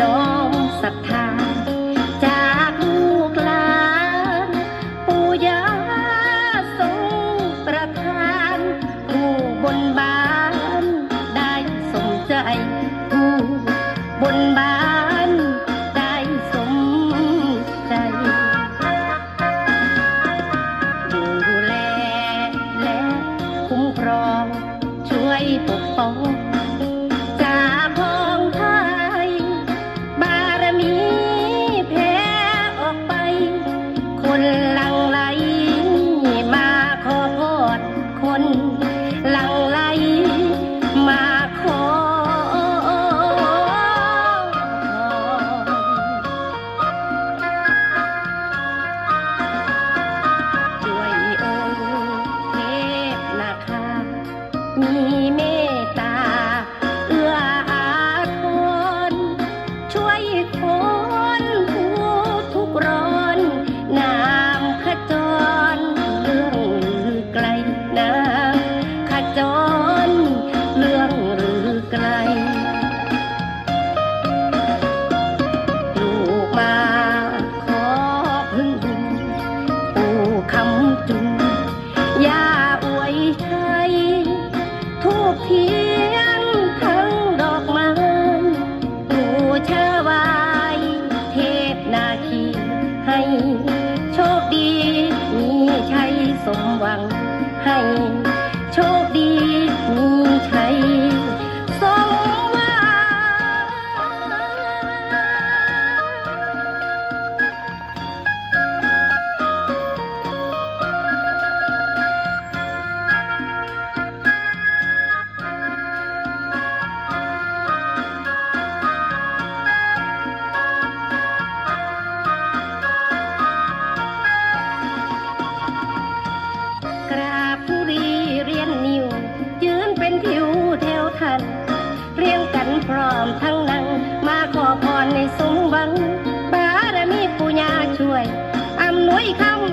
น้อมศรัทธา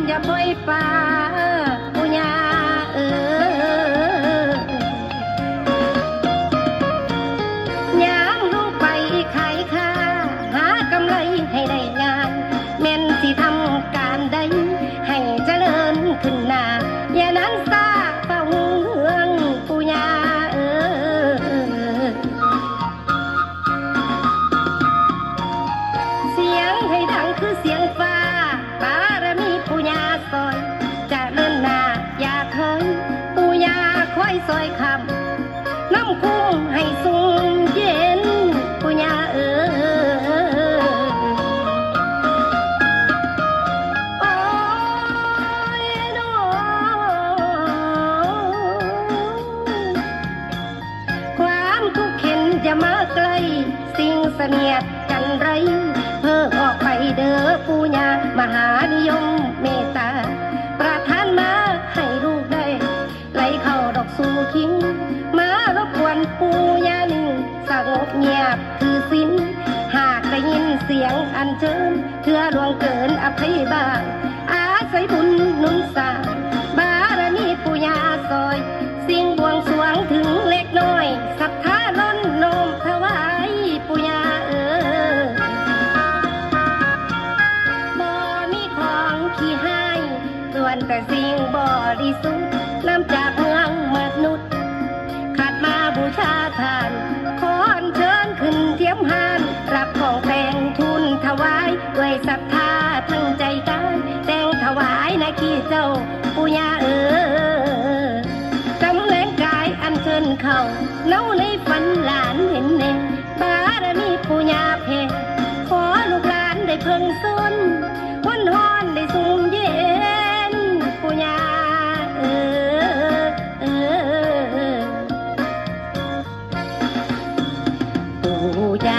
อย่าปล่อยปลาอุญาเออยามลงไปขายค้าหากำไรให้ได้งาน แม่นสิทำการใด ให้เจริญขึ้นหน้าอย่านั้นซาเป่าเฮืองปุญาเออเสียงให้ดังคือเสียงฟ้า เงียบกันไรเพ้อออกไปเด้อปูญามหานิยมเมตตา ประทานมาให้ลูกได้ไหลเข้าดอกสูขิง มารบกวนปูญาหนึ่งสงบเงียบคือสิ้น หากได้ยินเสียงอันเชิญเพื่อลวงเกินอภัยบางอาศัยบุญนุนสา ฝันหลานเห็นเองบารมีปู่ย่าเพขอลูกหลานได้เพิ่งสุนวันหอนได้สูงเย็นปู่ย่าเออเออปู่ย่า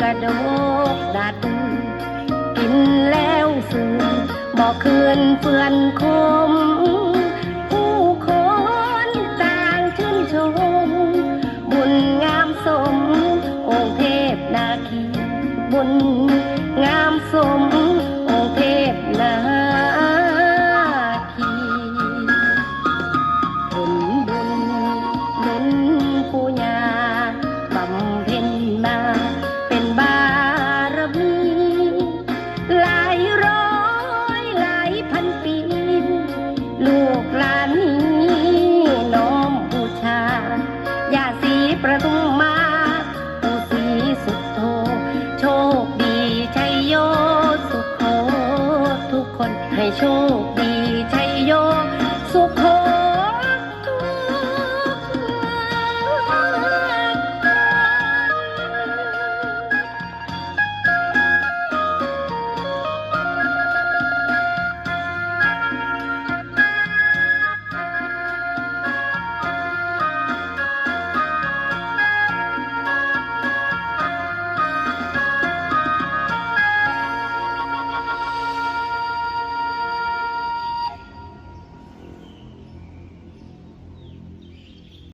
กระโดดดัด กินแล้วสูบอกคืนเฟื่อนคม ผู้คนต่างชื่นชม บุญงามสม องค์เทพนาคี บุญงามสม